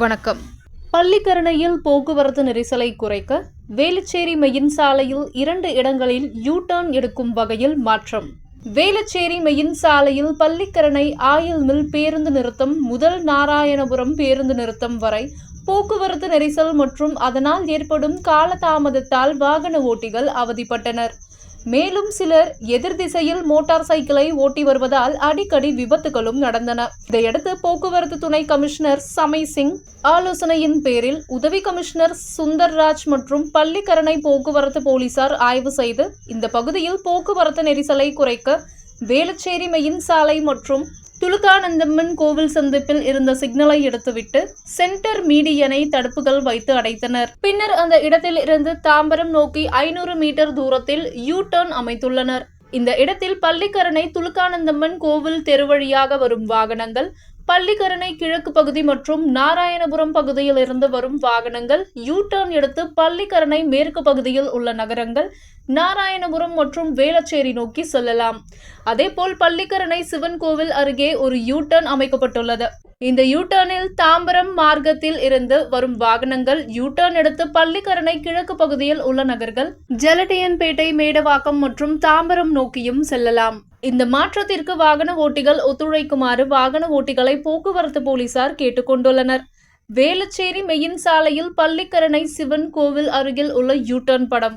வணக்கம். பள்ளிக்கரணையில் போக்குவரத்து நெரிசலை குறைக்க வேலுச்சேரி மெயின் சாலையில் இரண்டு இடங்களில் யூ டர்ன் எடுக்கும் வகையில் மாற்றம். வேலுச்சேரி மெயின் சாலையில் பள்ளிக்கரணை ஆயில் மில் பேருந்து நிறுத்தம் முதல் நாராயணபுரம் பேருந்து நிறுத்தம் வரை போக்குவரத்து நெரிசல் மற்றும் அதனால் ஏற்படும் காலதாமதத்தால் வாகன ஓட்டிகள் அவதிப்பட்டனர். மேலும் சிலர் எதிர் திசையில் மோட்டார் சைக்கிளை ஓட்டி வருவதால் அடிக்கடி விபத்துகளும் நடந்தன. இதையடுத்து போக்குவரத்து துணை கமிஷனர் சமை சிங் ஆலோசனையின் பேரில் உதவி கமிஷனர் சுந்தர்ராஜ் மற்றும் பள்ளிக்கரணை போக்குவரத்து போலீசார் ஆய்வு செய்து இந்த பகுதியில் போக்குவரத்து நெரிசலை குறைக்க வேலுச்சேரி மெயின் சாலை மற்றும் துலுக்கானந்தம்மன் கோவில் சந்திப்பில் இருந்த சிக்னலை எடுத்துவிட்டு சென்டர் மீடியனை தடுப்புகள் வைத்து அடைத்தனர். பின்னர் அந்த இடத்தில் இருந்து தாம்பரம் நோக்கி ஐநூறு மீட்டர் தூரத்தில் யூ டர்ன் அமைத்துள்ளனர். இந்த இடத்தில் பள்ளிக்கரணை துலுக்கானந்தம்மன் கோவில் தெருவழியாக வரும் வாகனங்கள் பள்ளிக்கரணை கிழக்கு பகுதி மற்றும் நாராயணபுரம் பகுதியில் இருந்து வரும் வாகனங்கள் யூ டர்ன் எடுத்து பள்ளிக்கரணை மேற்கு பகுதியில் உள்ள நகரங்கள் நாராயணபுரம் மற்றும் வேளச்சேரி நோக்கி செல்லலாம். அதேபோல் பள்ளிக்கரணை சிவன் கோவில் அருகே ஒரு யூ டர்ன் அமைக்கப்பட்டுள்ளது. இந்த யூ டர்னில் தாம்பரம் மார்க்கத்தில் இருந்து வரும் வாகனங்கள் யூ டர்ன் எடுத்து பள்ளிக்கரணை கிழக்கு பகுதியில் உள்ள நகர்கள் ஜெலட்டியன்பேட்டை மேடவாக்கம் மற்றும் தாம்பரம் நோக்கியும் செல்லலாம். இந்த மாற்றத்திற்கு வாகன ஓட்டிகள் ஒத்துழைக்குமாறு வாகன ஓட்டிகளை போக்குவரத்து போலீசார் கேட்டுக்கொண்டுள்ளனர் வேலுச்சேரி மெயின் சாலையில் பள்ளிக்கரணை சிவன் கோவில் அருகில் உள்ள யூ டர்ன் படம்.